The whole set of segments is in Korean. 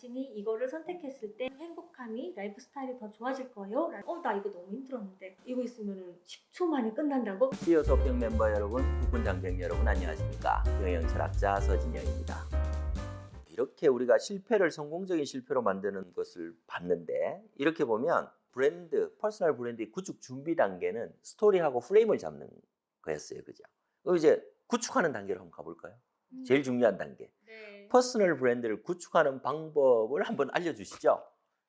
당신이 이거를 선택했을 때 행복함이 라이프 스타일이 더 좋아질 거예요. 어, 나 이거 너무 힘들었는데 이거 있으면 10초 만에 끝난다고? 시어 서평 멤버 여러분, 국군 장병 여러분 안녕하십니까? 경영 철학자 서진영입니다. 이렇게 우리가 실패를 성공적인 실패로 만드는 것을 봤는데 이렇게 보면 브랜드, 퍼스널 브랜드의 구축 준비 단계는 스토리하고 프레임을 잡는 거였어요. 그죠? 그럼 이제 구축하는 단계로 한번 가볼까요? 제일 중요한 단계. 네. 퍼스널 브랜드를 구축하는 방법을 한번 알려주시죠.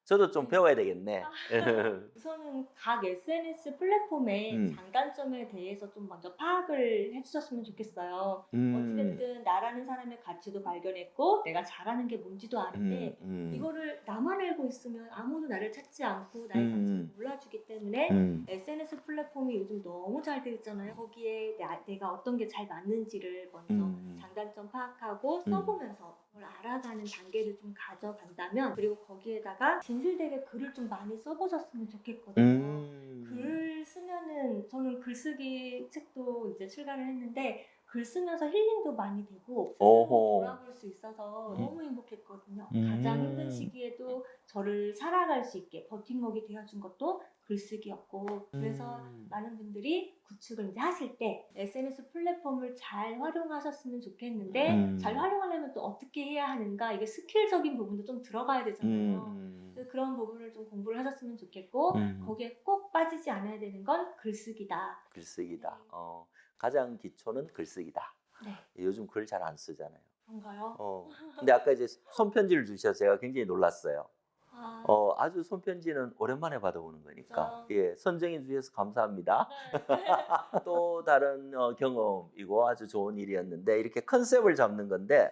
저도 좀 배워야 되겠네. 우선은 각 SNS 플랫폼의 음. 장단점에 대해서 좀 먼저 파악을 해주셨으면 좋겠어요. 음, 어찌됐든 나라는 사람의 가치도 발견했고 내가 잘하는 게 뭔지도 아는데 음, 이거를 나만 알고 있으면 아무도 나를 찾지 않고 나의 음. 가치를 몰라주기 때문에 음, SNS 플랫폼이 요즘 너무 잘 되어 있잖아요. 거기에 나- 내가 어떤 게 잘 맞는지를 먼저 음. 장단점 파악하고 써보면서 그걸 알아가는 단계를 좀 가져간다면 그리고 거기에다가 진실되게 글을 좀 많이 써보셨으면 좋겠거든요. 음. 글 쓰면은 저는 글쓰기 책도 이제 출간을 했는데 글 쓰면서 힐링도 많이 되고. 스스로 돌아볼 수 있어서 음. 너무 행복했거든요. 음. 가장 힘든 시기에도 저를 살아갈 수 있게 버팀목이 되어준 것도 글쓰기였고 그래서 음. 많은 분들이 구축을 이제 하실 때 SNS 플랫폼을 잘 활용하셨으면 좋겠는데 음. 잘 활용하려면 또 어떻게 해야 하는가 이게 스킬적인 부분도 좀 들어가야 되잖아요. 음. 그래서 그런 부분을 좀 공부를 하셨으면 좋겠고 음. 거기에 꼭 빠지지 않아야 되는 건 글쓰기다. 글쓰기다. 네. 어, 가장 기초는 글쓰기다. 네, 요즘 글 잘 안 쓰잖아요. 그런가요? 어. 근데 아까 이제 손편지를 주셔서 제가 굉장히 놀랐어요. 아, 어, 아주 손편지는 오랜만에 받아보는 거니까. 그죠. 예, 선정해 주셔서 감사합니다. 네. 또 다른 어, 경험이고 아주 좋은 일이었는데 이렇게 컨셉을 잡는 건데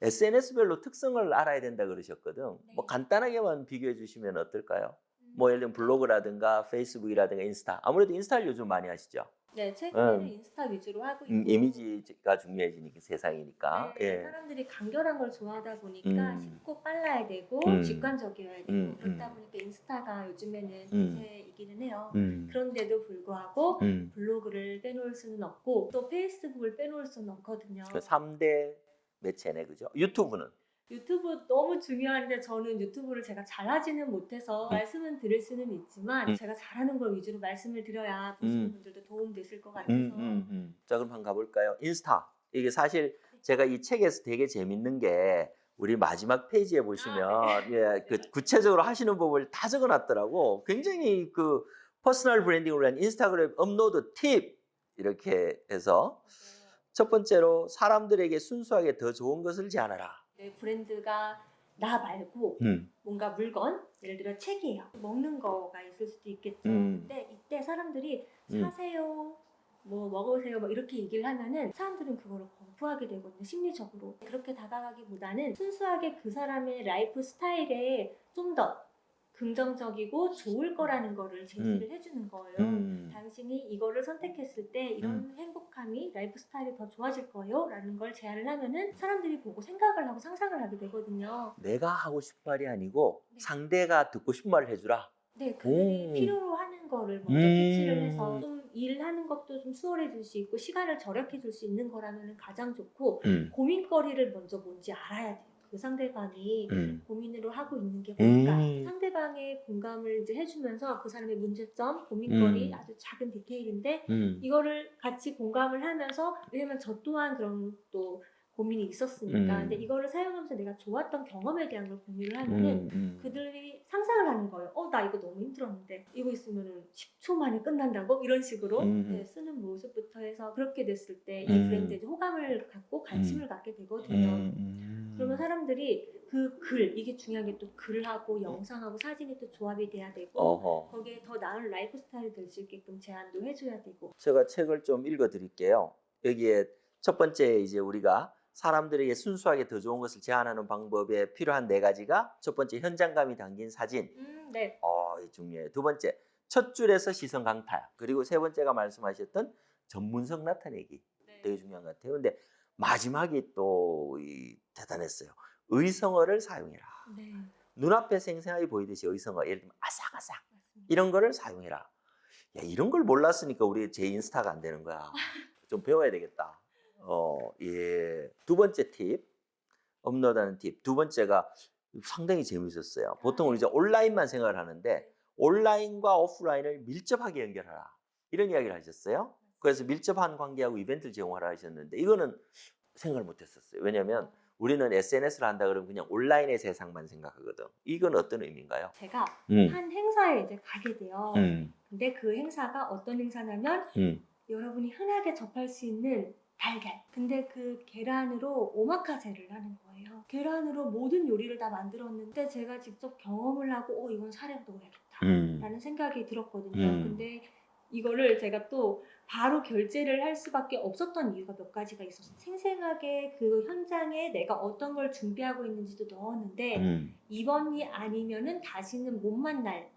SNS별로 특성을 알아야 된다 그러셨거든. 네. 뭐 간단하게만 비교해 주시면 어떨까요? 음. 뭐 예를 들면 블로그라든가 페이스북이라든가 인스타. 아무래도 인스타를 요즘 많이 하시죠. 네, 최근에는 음. 인스타 위주로 하고 있고 음, 이미지가 중요해지니까 세상이니까. 네, 예. 사람들이 간결한 걸 좋아하다 보니까 음. 쉽고 빨라야 되고 음. 직관적이어야 되고 음, 그렇다 음. 보니까 인스타가 요즘에는 음. 대세이기는 해요. 음. 그런데도 불구하고 음. 블로그를 빼놓을 수는 없고 또 페이스북을 빼놓을 수는 없거든요. 그 3대 매체네 그죠? 유튜브는 유튜브 너무 중요한데 저는 유튜브를 제가 잘하지는 못해서 음. 말씀은 드릴 수는 있지만 음. 제가 잘하는 걸 위주로 말씀을 드려야 보시는 음. 분들도 도움 되실 것 같아서 자 그럼 한번 가볼까요? 인스타 이게 사실 제가 이 책에서 되게 재밌는 게 우리 마지막 페이지에 보시면 아, 예, 그 구체적으로 하시는 법을 다 적어놨더라고. 굉장히 그 퍼스널 브랜딩을 위한 인스타그램 업로드 팁 이렇게 해서 첫 번째로 사람들에게 순수하게 더 좋은 것을 제안하라. 네, 브랜드가 나 말고 음. 뭔가 물건 예를 들어 책이에요 먹는 거가 있을 수도 있겠죠 음. 근데 이때 사람들이 음. 사세요 뭐 먹으세요 뭐 이렇게 얘기를 하면은 사람들은 그거를 거부하게 되거든요 심리적으로 그렇게 다가가기보다는 순수하게 그 사람의 라이프 스타일에 좀더 긍정적이고 좋을 거라는 거를 제시를 해주는 거예요 음. 당신이 이거를 선택했을 때 이런 행복함이 라이프 스타일이 더 좋아질 거예요 라는 걸 제안을 하면은 사람들이 보고 생각을 하고 상상을 하게 되거든요 내가 하고 싶은 말이 아니고 네. 상대가 듣고 싶은 말을 해주라. 네, 그들이 오. 필요로 하는 거를 먼저 음. 캐치를 해서 좀 일하는 것도 좀 수월해질 수 있고 시간을 절약해 줄 수 있는 거라면 가장 좋고 음. 고민거리를 먼저 뭔지 알아야 돼요. 그 상대방이 음. 고민으로 하고 있는 게 뭘까? 음. 상대방의 공감을 이제 해주면서 그 사람의 문제점, 고민거리 음. 아주 작은 디테일인데 음. 이거를 같이 공감을 하면서 왜냐면 저 또한 그런 또 고민이 있었으니까 음. 근데 이거를 사용하면서 내가 좋았던 경험에 대한 걸 공유를 하면은 음. 음. 그들이 상상을 하는 거예요. 어, 나 이거 너무 힘들었는데 이거 있으면은 10초 만에 끝난다고 이런 식으로 음. 네, 쓰는 모습부터 해서 그렇게 됐을 때이 음. 브랜드에 호감을 갖고 관심을 갖게 되거든요. 음. 음. 그러면 사람들이 그 글 이게 중요한 게 또 글하고 영상하고 사진이 또 조합이 돼야 되고 어허. 거기에 더 나은 라이프 스타일이 될 수 있게끔 제안도 해줘야 되고 제가 책을 좀 읽어드릴게요. 여기에 첫 번째 이제 우리가 사람들에게 순수하게 더 좋은 것을 제안하는 방법에 필요한 네 가지가 첫 번째 현장감이 담긴 사진. 음, 네. 어, 이 중요해요. 두 번째 첫 줄에서 시선 강타. 그리고 세 번째가 말씀하셨던 전문성 나타내기. 네. 되게 중요한 것 같아요. 근데 마지막이 또 이, 대단했어요. 의성어를 사용해라. 네. 눈앞에 생생하게 보이듯이 의성어, 예를 들면 아삭아삭 맞습니다. 이런 거를 사용해라. 야, 이런 걸 몰랐으니까 우리 제 인스타가 안 되는 거야. 좀 배워야 되겠다. 어, 예. 두 번째 팁, 업로드하는 팁. 두 번째가 상당히 재밌었어요. 보통 이제 온라인만 생각을 하는데 온라인과 오프라인을 밀접하게 연결하라 이런 이야기를 하셨어요. 그래서 밀접한 관계하고 이벤트를 제공하라 하셨는데 이거는 생각을 못 했었어요. 왜냐하면 우리는 SNS를 한다 그러면 그냥 온라인의 세상만 생각하거든. 이건 어떤 의미인가요? 제가 음, 한 행사에 이제 가게 돼요. 음, 근데 그 행사가 어떤 행사냐면 음. 여러분이 흔하게 접할 수 있는 달걀. 근데 그 계란으로 오마카세를 하는 거예요. 계란으로 모든 요리를 다 만들었는데 제가 직접 경험을 하고 어 이건 사례 넣어야겠다. 음. 라는 생각이 들었거든요. 음. 근데 이거를 제가 또 바로 결제를 할 수밖에 없었던 이유가 몇 가지가 있었어요. 생생하게 그 현장에 내가 어떤 걸 준비하고 있는지도 넣었는데 음. 이번이 아니면은 다시는 못 만날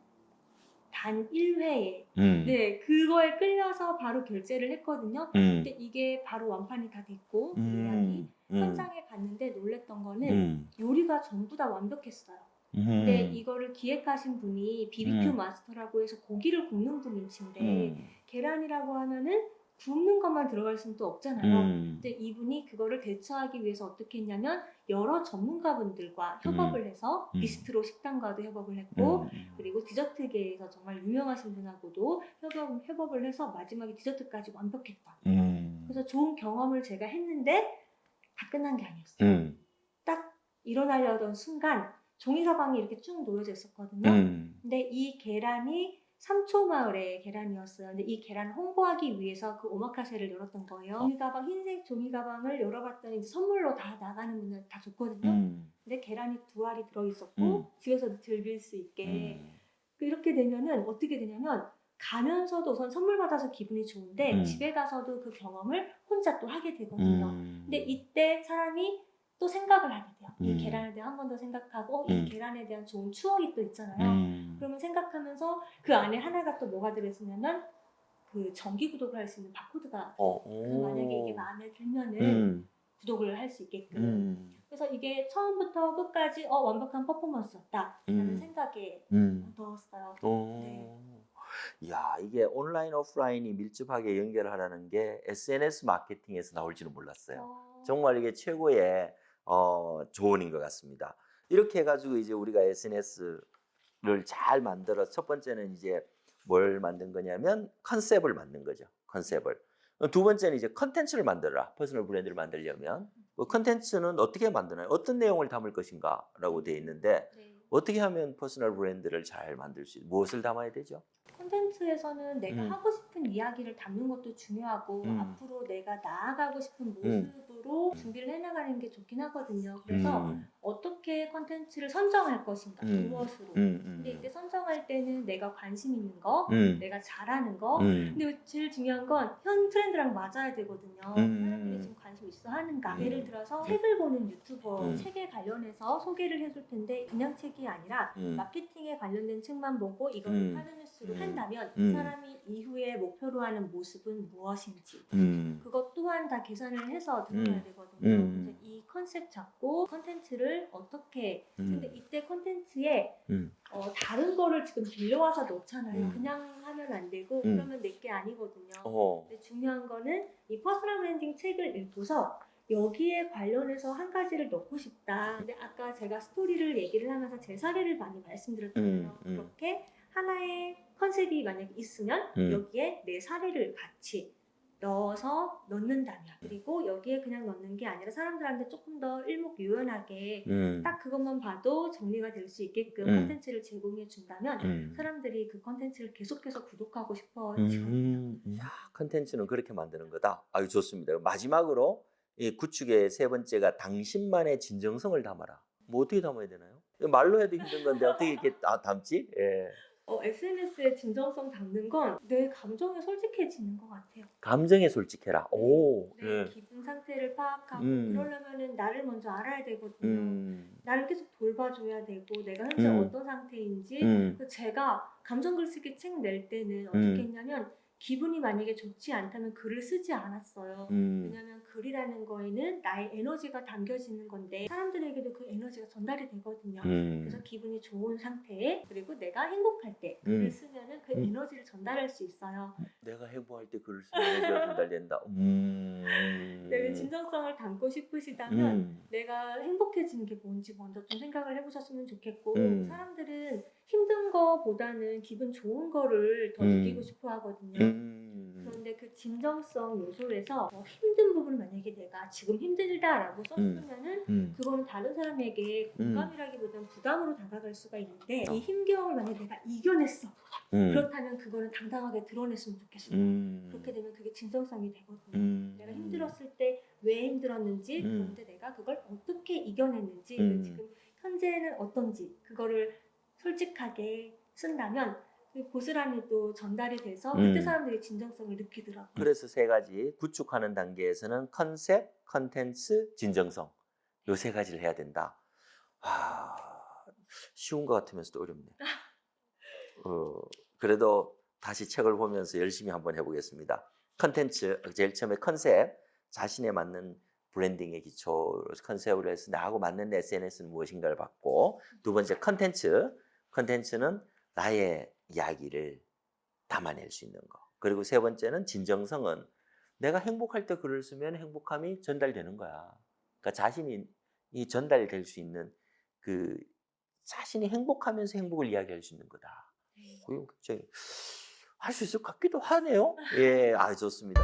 단 1회에 음. 네 그거에 끌려서 바로 결제를 했거든요. 음. 근데 이게 바로 완판이 다 됐고 예약이 음. 현장에 갔는데 놀랬던 거는 음. 요리가 전부 다 완벽했어요. 음. 근데 이거를 기획하신 분이 BBQ 음. 마스터라고 해서 고기를 굽는 분이신데 음. 계란이라고 하면은 굽는 것만 들어갈 수는 또 없잖아요. 음. 근데 이분이 그거를 대처하기 위해서 어떻게 했냐면 여러 전문가분들과 협업을 해서 음. 비스트로 식당과도 협업을 했고 음. 그리고 디저트계에서 정말 유명하신 분하고도 협업, 협업을 해서 마지막에 디저트까지 완벽했다. 음. 그래서 좋은 경험을 제가 했는데 다 끝난 게 아니었어요. 음. 딱 일어나려던 순간 종이 가방이 이렇게 쭉 놓여져 있었거든요. 음. 근데 이 계란이 삼초 마을의 계란이었어요. 근데 이 계란을 홍보하기 위해서 그 오마카세를 열었던 거예요. 종이 가방 흰색 종이 가방을 열어봤더니 이제 선물로 다 나가는 분들 다 줬거든요. 음. 근데 계란이 두 알이 들어 있었고 음. 집에서 즐길 수 있게 음. 이렇게 되면은 어떻게 되냐면 가면서도 우선 선물 받아서 기분이 좋은데 음. 집에 가서도 그 경험을 혼자 또 하게 되거든요. 음. 근데 이때 사람이 또 생각을 하게 돼요. 이 음. 계란에 대해 한 번 더 생각하고 음. 이 계란에 대한 좋은 추억이 또 있잖아요. 음. 그러면 생각하면서 그 안에 하나가 또 뭐가 들어있으냐면 그 정기 구독을 할 수 있는 바코드가 어, 그 오. 만약에 이게 마음에 들면은 음. 구독을 할 수 있게끔 음. 그래서 이게 처음부터 끝까지 어 완벽한 퍼포먼스였다라는 음. 생각에 음. 넣었어요. 오. 네. 야, 이게 온라인 오프라인이 밀접하게 연결하라는 게 SNS 마케팅에서 나올지는 몰랐어요. 어, 정말 이게 최고의 어, 조언인 것 같습니다. 이렇게 해가지고 이제 우리가 SNS를 잘 만들어 첫 번째는 이제 뭘 만든 거냐면 컨셉을 만든 거죠. 컨셉을. 두 번째는 이제 컨텐츠를 만들어라. 퍼스널 브랜드를 만들려면 그 컨텐츠는 어떻게 만드나요? 어떤 내용을 담을 것인가라고 되어 있는데 네. 어떻게 하면 퍼스널 브랜드를 잘 만들 수 있, 무엇을 담아야 되죠? 콘텐츠에서는 내가 음. 하고 싶은 이야기를 담는 것도 중요하고 음. 앞으로 내가 나아가고 싶은 음. 모습으로 준비를 해나가는 게 좋긴 하거든요. 그래서 음, 어떻게 컨텐츠를 선정할 것인가, 음. 무엇으로. 음, 음, 근데 이때 선정할 때는 내가 관심 있는 거, 음, 내가 잘하는 거. 음, 근데 제일 중요한 건 현 트렌드랑 맞아야 되거든요. 음. 사람들이 지금 관심 있어 하는가. 음. 예를 들어서 책을 보는 유튜버 음. 책에 관련해서 소개를 해줄 텐데 그냥 책이 아니라 음, 마케팅에 관련된 책만 보고 이걸 음. 하는 뉴스로 음. 한다면 음. 이 사람이 이후에 목표로 하는 모습은 무엇인지 음, 그것 또한 다 계산을 해서 들어가야 음. 되거든요. 음. 그래서 이 컨셉 잡고 컨텐츠를 어떻게 근데 음, 이때 컨텐츠에 음. 어, 다른 거를 지금 빌려와서 넣잖아요. 음. 그냥 하면 안 되고 음. 그러면 내게 아니거든요. 어, 근데 중요한 거는 이 퍼스널 브랜딩 책을 읽고서 여기에 관련해서 한 가지를 넣고 싶다. 근데 아까 제가 스토리를 얘기를 하면서 제 사례를 많이 말씀드렸잖아요. 음, 음. 그렇게 하나의 컨셉이 만약에 있으면 음. 여기에 내 사례를 같이 넣어서 넣는다면 그리고 여기에 그냥 넣는 게 아니라 사람들한테 조금 더 일목요연하게 음, 딱 그것만 봐도 정리가 될 수 있게끔 음. 컨텐츠를 제공해 준다면 음. 사람들이 그 컨텐츠를 계속해서 구독하고 싶어 음. 야, 컨텐츠는 그렇게 만드는 거다. 아유, 좋습니다. 마지막으로 이 구축의 세 번째가 당신만의 진정성을 담아라. 뭐 어떻게 담아야 되나요? 말로 해도 힘든 건데 어떻게 이렇게 아, 담지? 예. 어, SNS의 진정성 담는 건 내 감정에 솔직해지는 것 같아요. 감정에 솔직해라. 오, 내 예. 기분 상태를 파악하고 음. 그러려면은 나를 먼저 알아야 되거든요. 음, 나를 계속 돌봐줘야 되고 내가 현재 음. 어떤 상태인지 음, 그 제가 감정 글쓰기 책 낼 때는 어떻게 음. 했냐면 기분이 만약에 좋지 않다면 글을 쓰지 않았어요. 음. 왜냐하면 글이라는 거에는 나의 에너지가 담겨지는 건데 사람들에게도 그 에너지가 전달이 되거든요. 음. 그래서 기분이 좋은 상태에 그리고 내가 행복할 때 글을 음. 쓰면은 그 음. 에너지를 전달할 수 있어요. 내가 행복할 때 글을 쓰면 에너지가 전달된다. 음. 내가 진정성을 담고 싶으시다면 음. 내가 행복해지는 게 뭔지 먼저 좀 생각을 해보셨으면 좋겠고 음. 사람들은 힘든 거보다는 기분 좋은 거를 더 음. 느끼고 싶어 하거든요. 음. 그런데 그 진정성 요소에서 어, 힘든 부분을 만약에 내가 지금 힘들다라고 썼으면은 음. 그거는 다른 사람에게 음. 공감이라기보다는 부담으로 다가갈 수가 있는데 어. 이 힘겨움을 만약에 내가 이겨냈어 음. 그렇다면 그거는 당당하게 드러냈으면 좋겠어 음. 그렇게 되면 그게 진정성이 되거든요 음. 내가 힘들었을 때 왜 힘들었는지 음. 그런데 내가 그걸 어떻게 이겨냈는지 음. 지금 현재는 어떤지 그거를 솔직하게 쓴다면 그 고스란히도 전달이 돼서 그때 음. 사람들이 진정성을 느끼더라고요 그래서 세 가지 구축하는 단계에서는 컨셉, 컨텐츠, 진정성 요 세 가지를 해야 된다. 아 쉬운 것 같으면서도 어렵네. 어, 그래도 다시 책을 보면서 열심히 한번 해보겠습니다. 컨텐츠 제일 처음에 컨셉 자신에 맞는 브랜딩의 기초 컨셉으로 해서 나하고 맞는 SNS는 무엇인가를 받고 두 번째 컨텐츠 컨텐츠는 나의 이야기를 담아낼 수 있는 거. 그리고 세 번째는 진정성은 내가 행복할 때 글을 쓰면 행복함이 전달되는 거야. 그러니까 자신이 이 전달될 수 있는 그 자신이 행복하면서 행복을 이야기할 수 있는 거다. 이거 굉장히 할 수 있을 것 같기도 하네요. 예, 아 좋습니다.